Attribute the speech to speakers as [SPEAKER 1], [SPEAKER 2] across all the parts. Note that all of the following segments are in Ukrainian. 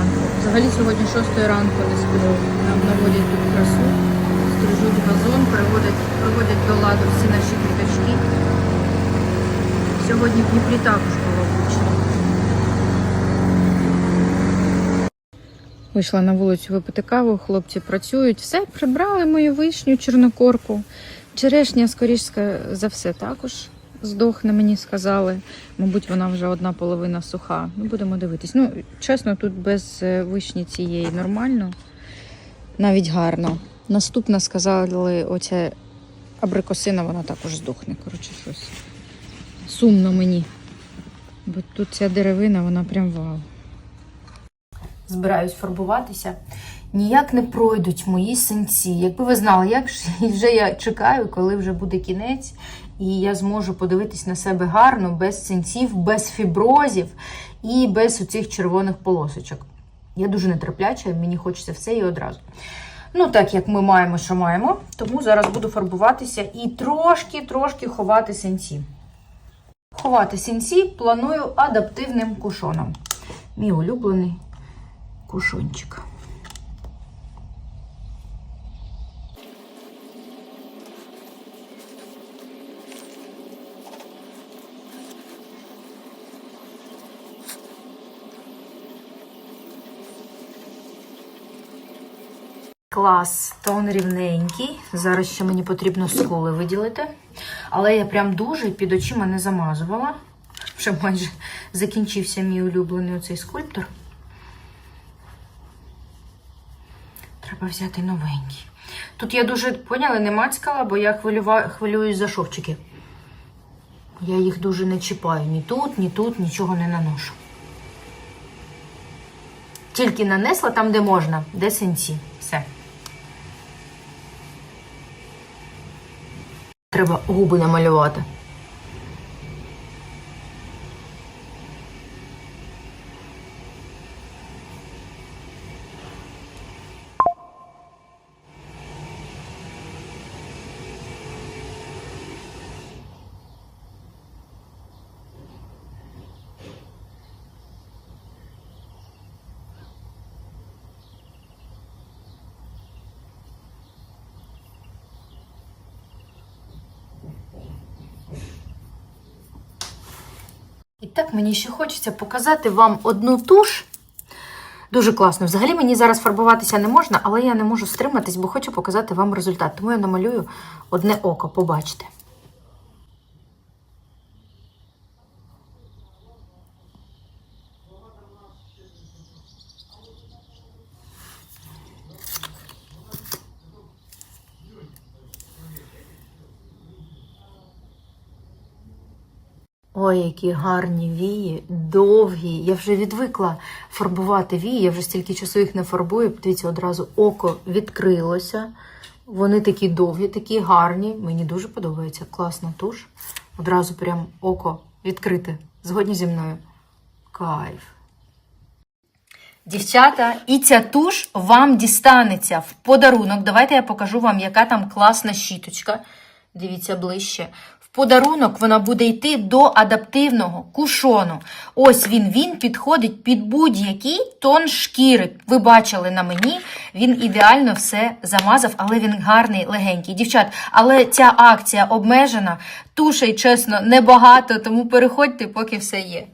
[SPEAKER 1] ранку. Взагалі сьогодні 6 ранку не сплю. Нам наводять тут красу, стрижуть газон, приводять, приводять до ладу всі наші квіточки. Сьогодні в Дніпрі також було гучно. Вийшла на вулицю випити каву, хлопці працюють. Все, прибрали мою вишню, чорнокорку. Черешня, скоріш за все, також здохне, мені сказали. Мабуть, вона вже одна половина суха. Ну, будемо дивитись. Ну, чесно, тут без е, вишні цієї нормально. Навіть гарно. Наступна сказали, оця абрикосина, вона також здохне. Коротше, щось. Сумно мені. Бо тут ця деревина, вона прям вау. Збираюсь фарбуватися. Ніяк не пройдуть мої синці. Якби ви знали, як вже я чекаю, коли вже буде кінець, і я зможу подивитись на себе гарно, без синців, без фіброзів і без оцих червоних полосочок. Я дуже нетерпляча, мені хочеться все і одразу. Ну, так як ми маємо, що маємо, тому зараз буду фарбуватися і трошки-трошки ховати синці. Ховати синці планую адаптивним кушоном. Мій улюблений кушончик. Клас, тон рівненький. Зараз ще мені потрібно скули виділити. Але я прям дуже під очима не замазувала. Вже майже закінчився мій улюблений оцей скульптор. Треба взяти новенький. Тут я дуже поняли, не мацькала, бо я хвилююсь за шовчики. Я їх дуже не чіпаю. Ні тут, ні тут, нічого не наношу. Тільки нанесла там, де можна, де синці. Все. Треба губи намалювати. І так мені ще хочеться показати вам одну туш. Дуже класно. Взагалі мені зараз фарбуватися не можна, але я не можу стриматись, бо хочу показати вам результат. Тому я намалюю одне око, побачите. Ой, які гарні вії, довгі. Я вже відвикла фарбувати вії, я вже стільки часу їх не фарбую. Подивіться, одразу око відкрилося. Вони такі довгі, такі гарні. Мені дуже подобається. Класна туш. Одразу прям око відкрите. Згодні зі мною. Кайф. Дівчата, і ця туш вам дістанеться в подарунок. Давайте я покажу вам, яка там класна щіточка. Дивіться ближче. Подарунок вона буде йти до адаптивного кушону. Ось він, він підходить під будь-який тон шкіри. Ви бачили на мені, він ідеально все замазав, але він гарний, легенький. Дівчат, але ця акція обмежена, тушей, чесно, небагато, тому переходьте, поки все є.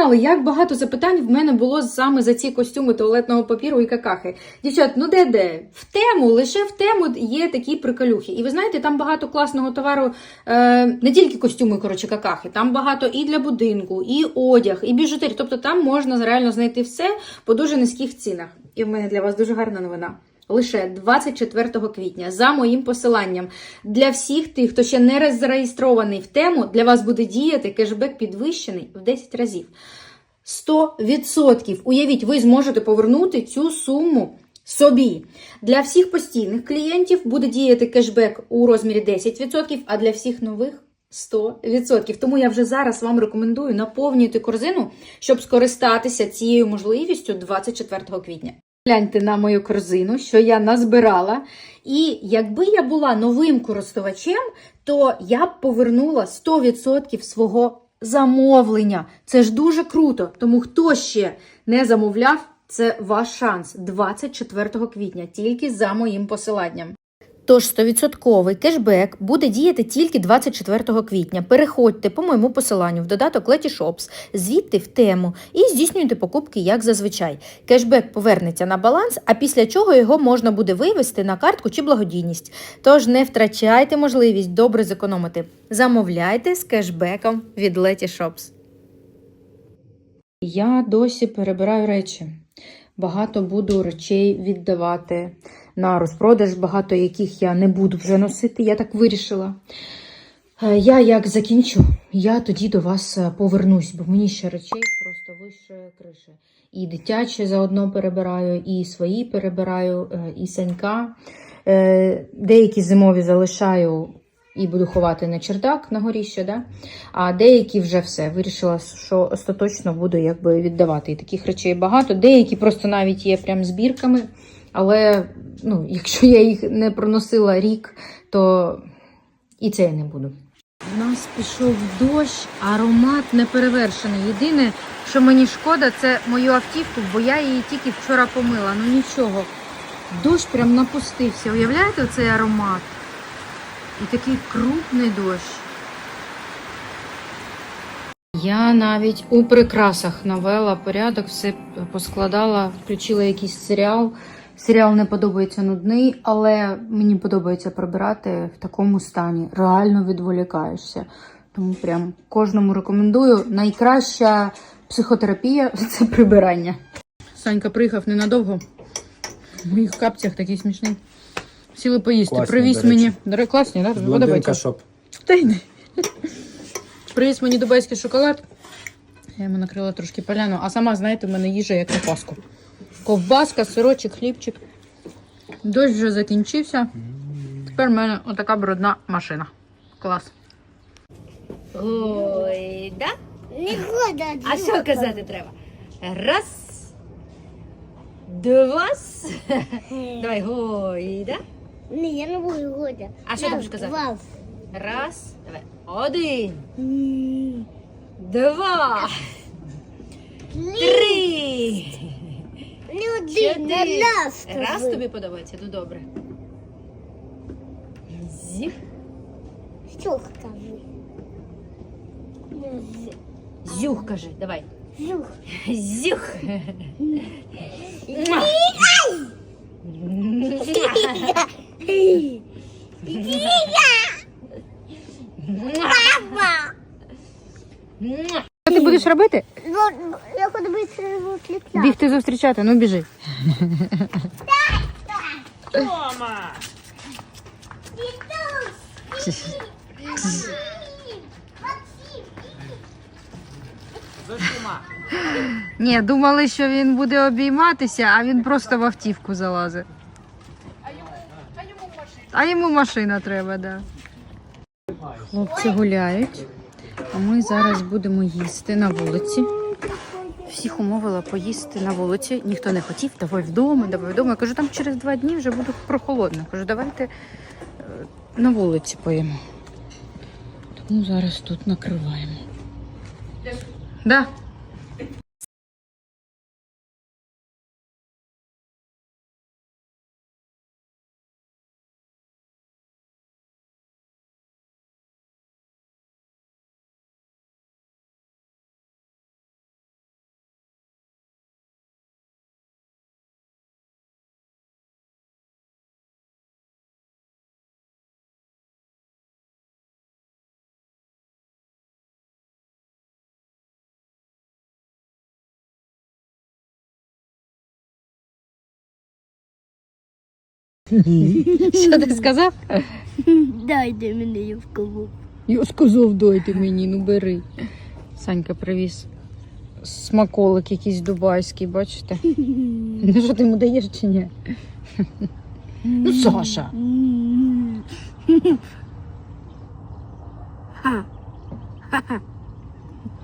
[SPEAKER 1] Знали, як багато запитань в мене було саме за ці костюми туалетного папіру і какахи. Дівчат, ну де де? В тему, лише в тему є такі приколюхи. І ви знаєте, там багато класного товару, е, не тільки костюми, коротше, какахи, там багато і для будинку, і одяг, і біжутерія. Тобто там можна реально знайти все по дуже низьких цінах. І в мене для вас дуже гарна новина. Лише 24 квітня за моїм посиланням для всіх тих, хто ще не зареєстрований в тему, для вас буде діяти кешбек підвищений в 10 разів. 100%. Уявіть, ви зможете повернути цю суму собі. Для всіх постійних клієнтів буде діяти кешбек у розмірі 10%, а для всіх нових 100%. Тому я вже зараз вам рекомендую наповнювати корзину, щоб скористатися цією можливістю 24 квітня. Гляньте на мою корзину, що я назбирала. І якби я була новим користувачем, то я б повернула 100% свого замовлення. Це ж дуже круто. Тому хто ще не замовляв, це ваш шанс 24 квітня, тільки за моїм посиланням. Тож 100% кешбек буде діяти тільки 24 квітня. Переходьте по моєму посиланню в додаток Letyshops, звідти в тему і здійснюйте покупки як зазвичай. Кешбек повернеться на баланс, а після чого його можна буде вивести на картку чи благодійність. Тож не втрачайте можливість добре зекономити. Замовляйте з кешбеком від Letyshops. Я досі перебираю речі. Багато буду речей віддавати на розпродаж, багато яких я не буду вже носити, я так вирішила. Е, Я як закінчу, я тоді до вас е, повернусь, бо мені ще речей просто вище криші. І дитяче заодно перебираю, і свої перебираю, е, і санька. Деякі зимові залишаю і буду ховати на чердак на горі ще, да? а деякі вже все. Вирішила, що остаточно буду якби віддавати. І таких речей багато. Деякі просто навіть є прям збірками. Але ну, якщо я їх не проносила рік, то і це я не буду. У нас пішов дощ, аромат неперевершений. Єдине, що мені шкода, це мою автівку, бо я її тільки вчора помила. Ну нічого. Дощ прям напустився. Уявляєте цей аромат? І такий крупний дощ. Я навіть у прикрасах навела порядок, все поскладала, включила якийсь серіал. Серіал не подобається нудний, але мені подобається прибирати в такому стані. Реально відволікаєшся. Тому прям кожному рекомендую. Найкраща психотерапія це прибирання. Санька приїхав ненадовго. В моїх капцях такий смішний. Сіли поїсти.
[SPEAKER 2] Класні,
[SPEAKER 1] Привіз
[SPEAKER 2] до
[SPEAKER 1] мені. До Класні, так? Подобається?
[SPEAKER 2] шоп.
[SPEAKER 1] Та й не. Привіз мені дубайський шоколад. Я йому накрила трошки поляну, а сама, знаєте, в мене їжа як на Пасху. Ковбаска, сирочок, хлібчик. Дощ вже закінчився. Тепер в мене отака брудна машина. Клас.
[SPEAKER 3] Ой, да?
[SPEAKER 4] Не года.
[SPEAKER 3] А що казати треба? Раз. Два. Давай, гой, да?
[SPEAKER 4] Ні, я не буду года.
[SPEAKER 3] А що ти будеш казати?
[SPEAKER 4] Два.
[SPEAKER 3] Раз. Давай. Один. Два. Три.
[SPEAKER 4] Не один, на
[SPEAKER 3] Чотири.
[SPEAKER 4] раз.
[SPEAKER 3] Раз
[SPEAKER 4] скажи.
[SPEAKER 3] тобі подобається, ну добре. Зіх.
[SPEAKER 4] Що скажи?
[SPEAKER 3] Зюх кажи, давай.
[SPEAKER 4] Жух.
[SPEAKER 3] Зюх.
[SPEAKER 1] Що ти будеш робити?
[SPEAKER 4] Я хочу быстро.
[SPEAKER 1] Бігти зустрічати, ну біжи. Ні, думали, що він буде обійматися, а він просто в автівку залазить. А йому машина треба, так. Да. Хлопці гуляють, а ми зараз будемо їсти на вулиці. Всіх умовила поїсти на вулиці. Ніхто не хотів, давай вдома, давай вдома. Я кажу, там через два дні вже буде прохолодно. Кажу, давайте е, на вулиці поїмо. Тому зараз тут накриваємо. Да. Що ти сказав?
[SPEAKER 4] Дайте мені юбку.
[SPEAKER 1] Я сказав, дайте мені, ну бери. Санька привіз смаколик якийсь дубайський, бачите? Ну що ти йому даєш чи ні? Ну, Саша.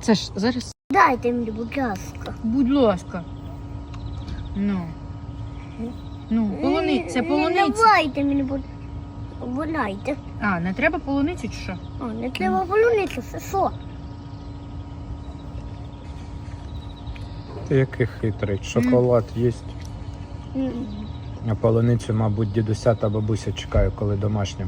[SPEAKER 1] Це ж зараз.
[SPEAKER 4] Дайте мені, будь ласка.
[SPEAKER 1] Будь ласка. Ну. Ну, полуни... це
[SPEAKER 4] Не
[SPEAKER 1] полуниця.
[SPEAKER 4] давайте мені, будь Волайте.
[SPEAKER 1] А, не треба полуницю чи що?
[SPEAKER 4] О, не треба полуницю, це що?
[SPEAKER 2] Ти який хитрий. Шоколад їсть.
[SPEAKER 4] М.
[SPEAKER 2] А полуницю, мабуть, дідуся та бабуся чекає, коли домашня